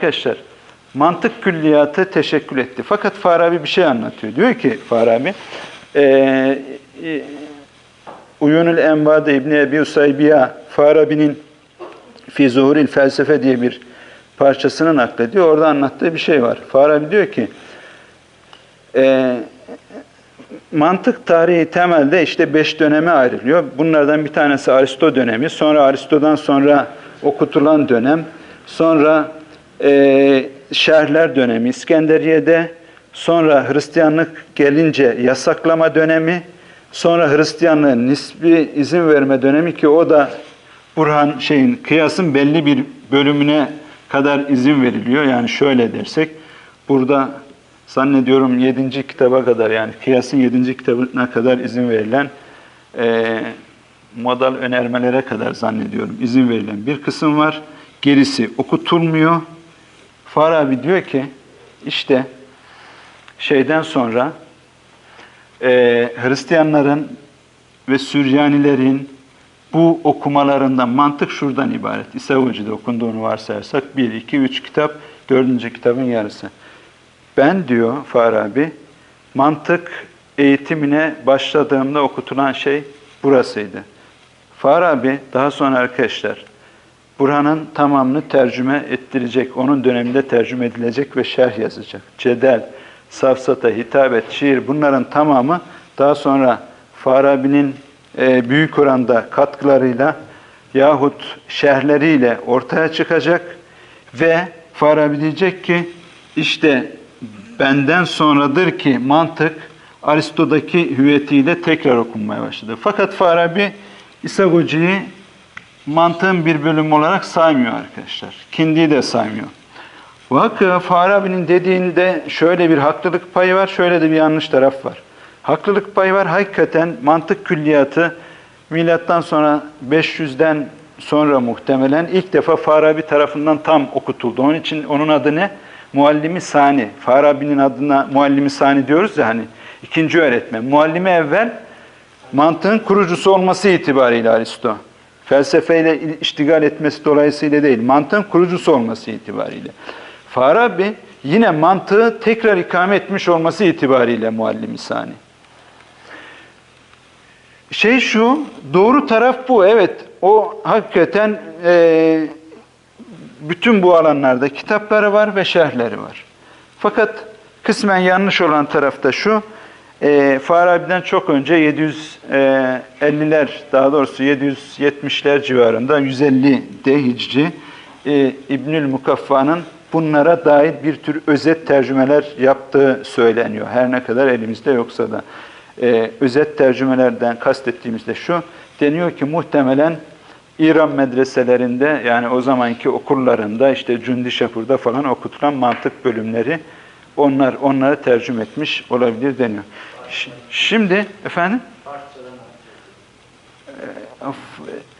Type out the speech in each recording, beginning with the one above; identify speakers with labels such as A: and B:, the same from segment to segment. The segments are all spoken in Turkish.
A: Arkadaşlar mantık külliyatı teşekkül etti. Fakat Farabi bir şey anlatıyor. Diyor ki Farabi e, e, Uyunul Enva'da İbni Ebi Usaybiya Farabi'nin Fi Zuhuril Felsefe diye bir parçasını naklediyor. Orada anlattığı bir şey var. Farabi diyor ki e, mantık tarihi temelde işte beş döneme ayrılıyor. Bunlardan bir tanesi Aristo dönemi. Sonra Aristo'dan sonra okutulan dönem. Sonra e, şerhler dönemi İskenderiye'de. Sonra Hristiyanlık gelince yasaklama dönemi. Sonra Hristiyanlığın nisbi izin verme dönemi ki o da Burhan şeyin kıyasın belli bir bölümüne kadar izin veriliyor. Yani şöyle dersek burada zannediyorum 7. kitaba kadar yani kıyasın 7. kitabına kadar izin verilen e, modal önermelere kadar zannediyorum izin verilen bir kısım var. Gerisi okutulmuyor. Farabi diyor ki işte şeyden sonra e, Hristiyanların ve Süryanilerin bu okumalarından mantık şuradan ibaret. İsa Hoca'da okunduğunu varsayarsak 1, 2, 3 kitap, dördüncü kitabın yarısı. Ben diyor Farabi, mantık eğitimine başladığımda okutulan şey burasıydı. Farabi daha sonra arkadaşlar Burhan'ın tamamını tercüme ettirecek, onun döneminde tercüme edilecek ve şerh yazacak. Cedel, safsata, hitabet, şiir bunların tamamı daha sonra Farabi'nin e, büyük oranda katkılarıyla yahut şerhleriyle ortaya çıkacak ve Farabi diyecek ki işte benden sonradır ki mantık Aristo'daki hüviyetiyle tekrar okunmaya başladı. Fakat Farabi İsagoji'yi mantığın bir bölümü olarak saymıyor arkadaşlar. Kindi'yi de saymıyor. Vakı Farabi'nin dediğinde şöyle bir haklılık payı var, şöyle de bir yanlış taraf var. Haklılık payı var. Hakikaten mantık külliyatı milattan sonra 500'den sonra muhtemelen ilk defa Farabi tarafından tam okutuldu. Onun için onun adı ne? Muallimi Sani. Farabi'nin adına Muallimi Sani diyoruz ya hani ikinci öğretmen. Muallimi evvel mantığın kurucusu olması itibariyle Aristo. Felsefeyle iştigal etmesi dolayısıyla değil, mantığın kurucusu olması itibariyle. Farabi yine mantığı tekrar ikame etmiş olması itibariyle muallimi sani. Şey şu, doğru taraf bu. Evet, o hakikaten e, bütün bu alanlarda kitapları var ve şerhleri var. Fakat kısmen yanlış olan taraf da şu, e, Farabi'den çok önce 750'ler, daha doğrusu 770'ler civarında, 150'de Hicri, e, İbnül Mukaffa'nın bunlara dair bir tür özet tercümeler yaptığı söyleniyor. Her ne kadar elimizde yoksa da. E, özet tercümelerden kastettiğimiz de şu, deniyor ki muhtemelen İran medreselerinde yani o zamanki okullarında işte Cündi Şapur'da falan okutulan mantık bölümleri onlar onları tercüme etmiş olabilir deniyor. Şimdi efendim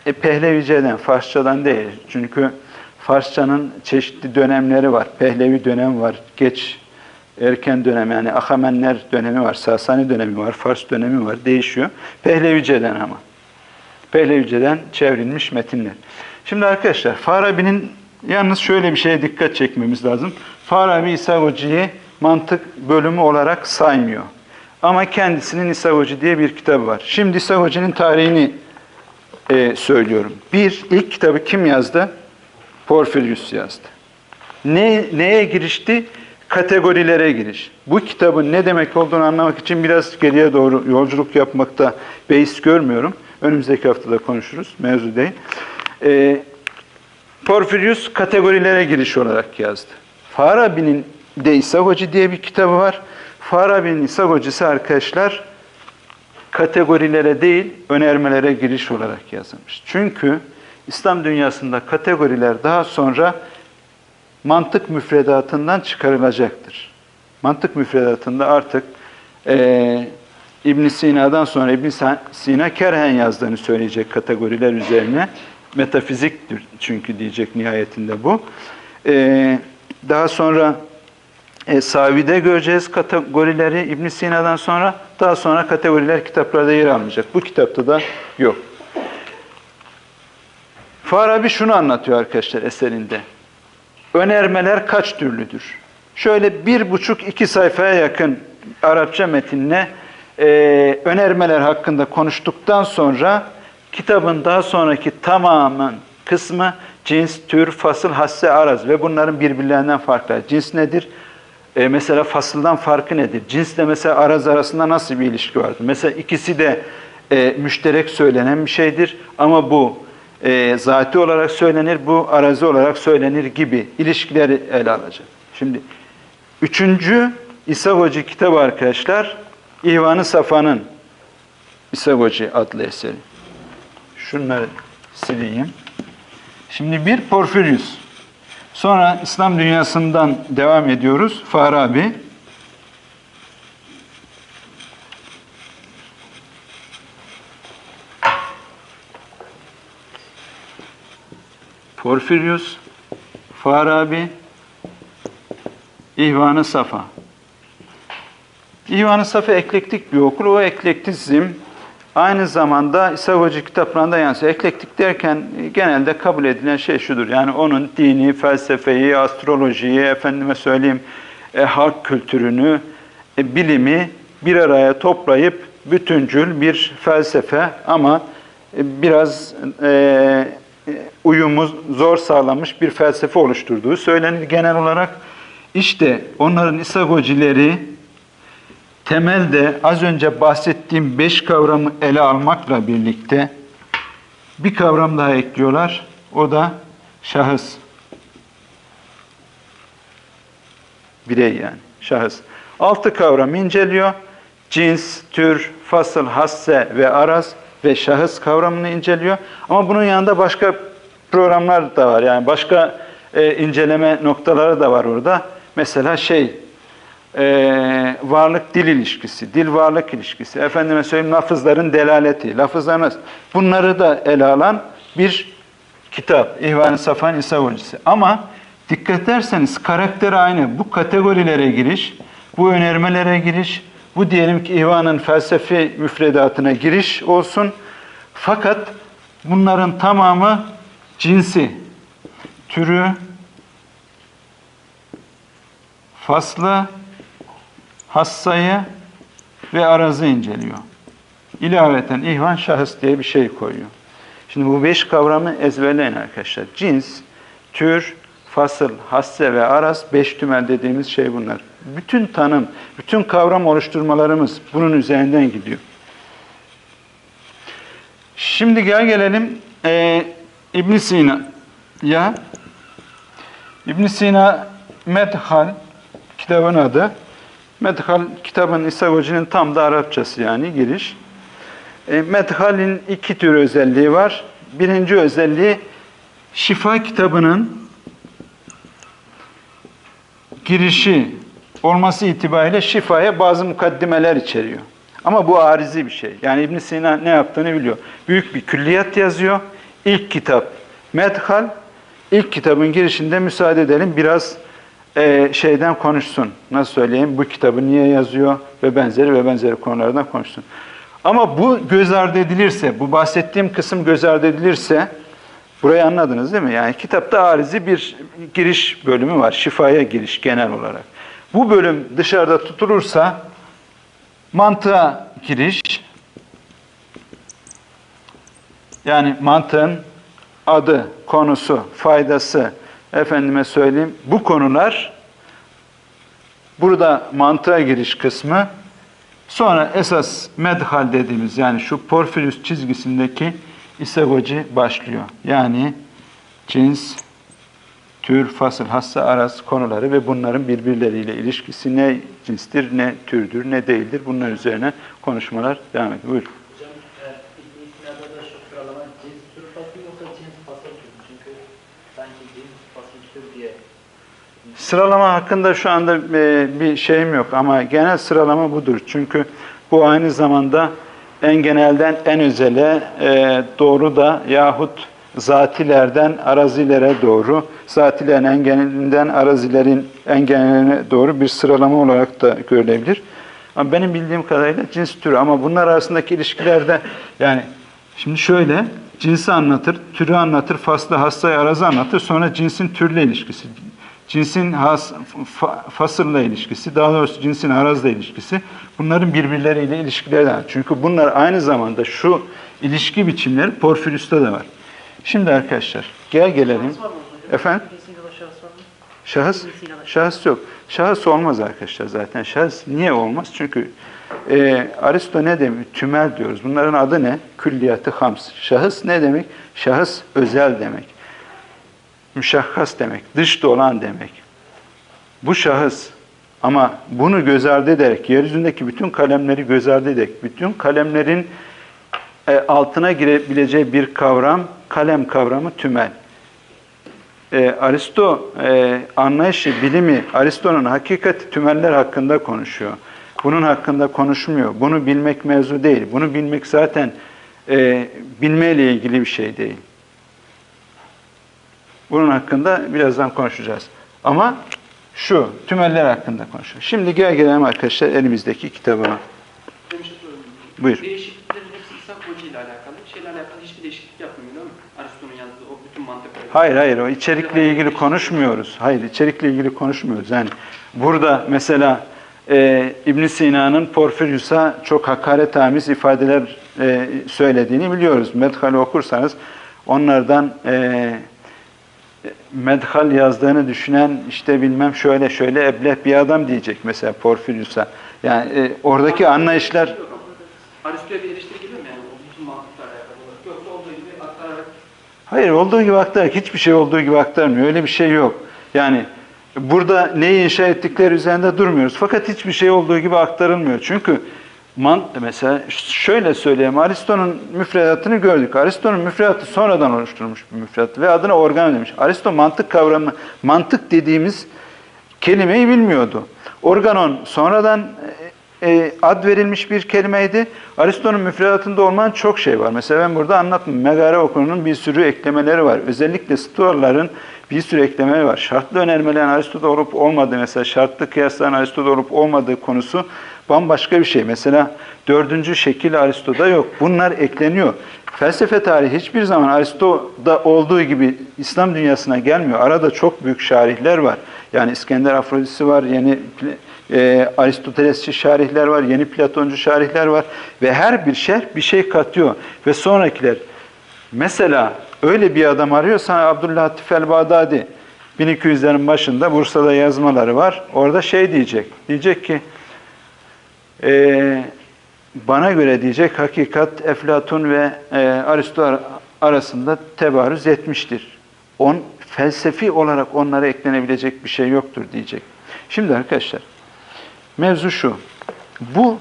A: e, Pehlevice'den, Farsçadan değil. Çünkü Farsçanın çeşitli dönemleri var. Pehlevi dönem var, geç erken dönem yani Ahamenler dönemi var, Sasani dönemi var, Fars dönemi var, değişiyor. Pehlevice'den ama. Pehlevice'den çevrilmiş metinler. Şimdi arkadaşlar Farabi'nin yalnız şöyle bir şeye dikkat çekmemiz lazım. Farabi İsa Hoca'yı mantık bölümü olarak saymıyor. Ama kendisinin İsa Hoca diye bir kitabı var. Şimdi İsa Hoca'nın tarihini e, söylüyorum. Bir, ilk kitabı kim yazdı? Porfirius yazdı. Ne, neye girişti? Kategorilere giriş. Bu kitabın ne demek olduğunu anlamak için biraz geriye doğru yolculuk yapmakta beis görmüyorum. Önümüzdeki haftada konuşuruz, mevzu değil. E, Porfirius kategorilere giriş olarak yazdı. Farabi'nin de İsa Hoca diye bir kitabı var. Farabi'nin İsa Hocası arkadaşlar kategorilere değil, önermelere giriş olarak yazılmış. Çünkü İslam dünyasında kategoriler daha sonra mantık müfredatından çıkarılacaktır. Mantık müfredatında artık e, ibn Sina'dan sonra ibn Sina kerhen yazdığını söyleyecek kategoriler üzerine. Metafiziktir çünkü diyecek nihayetinde bu. E, daha sonra e, Savi'de göreceğiz kategorileri ibn Sina'dan sonra. Daha sonra kategoriler kitaplarda yer almayacak. Bu kitapta da yok. Farabi şunu anlatıyor arkadaşlar eserinde. önermeler kaç türlüdür? Şöyle bir buçuk iki sayfaya yakın Arapça metinine e, önermeler hakkında konuştuktan sonra kitabın daha sonraki tamamın kısmı cins, tür, fasıl, hasse, araz ve bunların birbirlerinden farklı. Cins nedir? E, mesela fasıldan farkı nedir? Cinsle mesela araz arasında nasıl bir ilişki vardır? Mesela ikisi de e, müşterek söylenen bir şeydir ama bu e, zati olarak söylenir, bu arazi olarak söylenir gibi ilişkileri ele alacak. Şimdi üçüncü İsa Hoca kitabı arkadaşlar, İhvan-ı Safa'nın İsa Hoca adlı eseri. Şunları sileyim. Şimdi bir Porfirius. Sonra İslam dünyasından devam ediyoruz. Farabi. Porfirius, Farabi, İhvan-ı Safa. İhvan-ı Safa eklektik bir okul. O eklektizm aynı zamanda İsa Hoca kitaplarında yansıyor. Eklektik derken e, genelde kabul edilen şey şudur. Yani onun dini, felsefeyi, astrolojiyi, efendime söyleyeyim e, halk kültürünü, e, bilimi bir araya toplayıp bütüncül bir felsefe ama e, biraz e, e, uyumu zor sağlamış bir felsefe oluşturduğu söylenir genel olarak. İşte onların İsagojileri temelde az önce bahsettiğim beş kavramı ele almakla birlikte bir kavram daha ekliyorlar. O da şahıs. Birey yani, şahıs. Altı kavram inceliyor. Cins, tür, fasıl, hasse ve araz ve şahıs kavramını inceliyor. Ama bunun yanında başka programlar da var. Yani başka e, inceleme noktaları da var orada. Mesela şey, e, varlık dil ilişkisi, dil varlık ilişkisi, efendime söyleyeyim lafızların delaleti, lafızların bunları da ele alan bir kitap. İhvan-ı Safan İsa Hocası. Ama dikkat ederseniz karakter aynı. Bu kategorilere giriş, bu önermelere giriş, bu diyelim ki İhvan'ın felsefi müfredatına giriş olsun. Fakat bunların tamamı cinsi, türü, faslı, hassayı ve arazı inceliyor. İlaveten ihvan şahıs diye bir şey koyuyor. Şimdi bu beş kavramı ezberleyin arkadaşlar. Cins, tür, fasıl, hasse ve araz beş tümel dediğimiz şey bunlar. Bütün tanım, bütün kavram oluşturmalarımız bunun üzerinden gidiyor. Şimdi gel gelelim e, İbn Sina'ya. İbn Sina Medhal kitabın adı. Medhal kitabın İsa Hoca'nın tam da Arapçası yani giriş. E, Medhal'in iki tür özelliği var. Birinci özelliği şifa kitabının girişi olması itibariyle şifaya bazı mukaddimeler içeriyor. Ama bu arizi bir şey. Yani İbn Sina ne yaptığını biliyor. Büyük bir külliyat yazıyor. İlk kitap Medhal. İlk kitabın girişinde müsaade edelim biraz e, şeyden konuşsun. Nasıl söyleyeyim? Bu kitabı niye yazıyor ve benzeri ve benzeri konulardan konuşsun. Ama bu göz ardı edilirse, bu bahsettiğim kısım göz ardı edilirse, burayı anladınız değil mi? Yani kitapta arizi bir giriş bölümü var. Şifaya giriş genel olarak. Bu bölüm dışarıda tutulursa mantığa giriş, yani mantığın adı, konusu, faydası, efendime söyleyeyim bu konular burada mantığa giriş kısmı sonra esas medhal dediğimiz yani şu Porfirius çizgisindeki isegoji başlıyor. Yani cins, tür, fasıl, hassa, araz konuları ve bunların birbirleriyle ilişkisi ne cinstir, ne türdür, ne değildir. Bunlar üzerine konuşmalar devam ediyor. Buyurun.
B: Hocam e, İbn Sina'da da şu sıralama cins tür fasıl yoksa cins fasıl tür mü? Çünkü sanki cins fasıl tür diye
A: Sıralama hakkında şu anda e, bir şeyim yok ama genel sıralama budur. Çünkü bu aynı zamanda en genelden en özele e, doğru da yahut zatilerden arazilere doğru, zatilerin en genelinden arazilerin en geneline doğru bir sıralama olarak da görülebilir. Ama benim bildiğim kadarıyla cins türü ama bunlar arasındaki ilişkilerde yani şimdi şöyle cinsi anlatır, türü anlatır, faslı, hastayı, arazı anlatır sonra cinsin türle ilişkisi. Cinsin has, fa, fasılla ilişkisi, daha doğrusu cinsin harazla ilişkisi, bunların birbirleriyle ilişkileri de var. Çünkü bunlar aynı zamanda şu ilişki biçimleri Porfirius'ta da var. Şimdi arkadaşlar, gel gelelim. Efendim?
B: Şahıs
A: şahıs yok. Şahıs olmaz arkadaşlar zaten. Şahıs niye olmaz? Çünkü e, Aristo ne demek? Tümel diyoruz. Bunların adı ne? Külliyatı hams. Şahıs ne demek? Şahıs özel demek. Müşahhas demek. Dışta olan demek. Bu şahıs ama bunu göz ardı ederek, yeryüzündeki bütün kalemleri göz ardı ederek, bütün kalemlerin e, altına girebileceği bir kavram, kalem kavramı tümel. E, Aristo e, anlayışı, bilimi, Aristo'nun hakikati tümeller hakkında konuşuyor. Bunun hakkında konuşmuyor. Bunu bilmek mevzu değil. Bunu bilmek zaten e, bilmeyle ilgili bir şey değil. Bunun hakkında birazdan konuşacağız. Ama şu, tümeller hakkında konuşuyor. Şimdi gel gelelim arkadaşlar elimizdeki
C: şey sorayım.
A: Buyur.
C: Değişikliklerin hepsi İshak Hoca ile alakalı. Şeyle alakalı hiçbir değişiklik yapmıyor değil mi? Aristo'nun yazdığı o bütün mantıkları.
A: Hayır hayır o içerikle ilgili konuşmuyoruz. Hayır içerikle ilgili konuşmuyoruz. Yani burada mesela e, İbn Sina'nın Porfirius'a çok hakaretamiz ifadeler e, söylediğini biliyoruz. Medhal'i okursanız onlardan e, medhal yazdığını düşünen işte bilmem şöyle şöyle ebleh bir adam diyecek mesela Porfirius'a. Yani e, oradaki anlayışlar
C: Aristo'ya bir eleştiri geliyor mu yani? O bütün mantıkla alakalı. Yoksa olduğu gibi aktararak
A: Hayır olduğu gibi aktar. Hiçbir şey olduğu gibi aktarmıyor. Öyle bir şey yok. Yani burada neyi inşa ettikleri üzerinde durmuyoruz. Fakat hiçbir şey olduğu gibi aktarılmıyor. Çünkü man, mesela şöyle söyleyeyim. Aristo'nun müfredatını gördük. Aristo'nun müfredatı sonradan oluşturulmuş bir müfredat ve adına organ demiş. Aristo mantık kavramı, mantık dediğimiz kelimeyi bilmiyordu. Organon sonradan e, e, ad verilmiş bir kelimeydi. Aristo'nun müfredatında olmayan çok şey var. Mesela ben burada anlattım. Megare okulunun bir sürü eklemeleri var. Özellikle Stoaların bir sürü eklemeleri var. Şartlı önermelerin Aristo'da olup olmadığı, mesela şartlı kıyasların Aristo'da olup olmadığı konusu bambaşka bir şey. Mesela dördüncü şekil Aristo'da yok. Bunlar ekleniyor. Felsefe tarihi hiçbir zaman Aristo'da olduğu gibi İslam dünyasına gelmiyor. Arada çok büyük şarihler var. Yani İskender Afrodisi var, yeni e, Aristotelesçi şarihler var, yeni Platoncu şarihler var ve her bir şerh bir şey katıyor ve sonrakiler mesela öyle bir adam arıyorsan Abdülhatif el-Bağdadi 1200'lerin başında Bursa'da yazmaları var. Orada şey diyecek. Diyecek ki e, bana göre diyecek hakikat Eflatun ve e, Aristo ar- arasında tebarüz etmiştir. On felsefi olarak onlara eklenebilecek bir şey yoktur diyecek. Şimdi arkadaşlar mevzu şu. Bu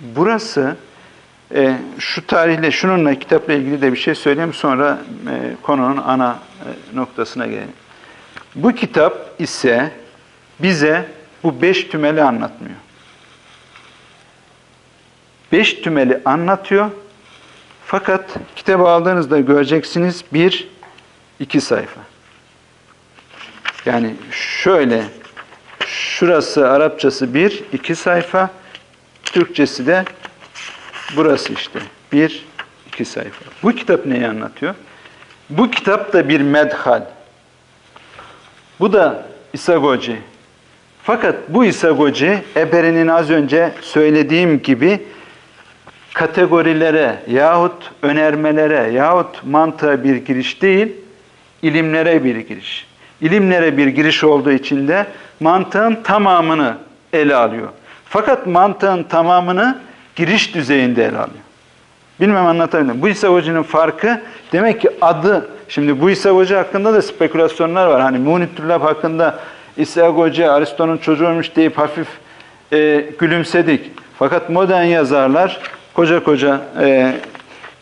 A: burası e, şu tarihle şununla kitapla ilgili de bir şey söyleyeyim sonra e, konunun ana e, noktasına gelelim. Bu kitap ise bize bu beş tümeli anlatmıyor. Beş tümeli anlatıyor. Fakat kitabı aldığınızda göreceksiniz bir, iki sayfa. Yani şöyle, şurası Arapçası bir, iki sayfa, Türkçesi de burası işte. Bir, iki sayfa. Bu kitap neyi anlatıyor? Bu kitap da bir medhal. Bu da isagoji. Fakat bu isagoji, Eberi'nin az önce söylediğim gibi kategorilere yahut önermelere yahut mantığa bir giriş değil, ilimlere bir giriş. İlimlere bir giriş olduğu için de mantığın tamamını ele alıyor. Fakat mantığın tamamını giriş düzeyinde ele alıyor. Bilmem anlatabildim. Bu İsa Hoca'nın farkı demek ki adı, şimdi bu İsa Hoca hakkında da spekülasyonlar var. Hani Munitullah hakkında İsa Hoca Aristo'nun çocuğuymuş deyip hafif e, gülümsedik. Fakat modern yazarlar koca koca e,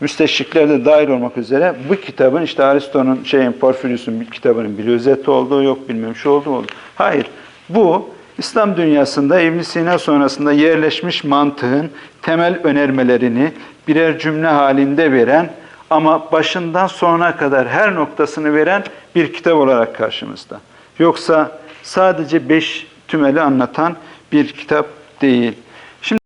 A: müsteşrikler dahil olmak üzere bu kitabın işte Aristo'nun şeyin Porfirius'un kitabının bir özeti olduğu yok bilmem şu oldu oldu. Hayır. Bu İslam dünyasında İbn Sina sonrasında yerleşmiş mantığın temel önermelerini birer cümle halinde veren ama başından sonuna kadar her noktasını veren bir kitap olarak karşımızda. Yoksa sadece beş tümeli anlatan bir kitap değil.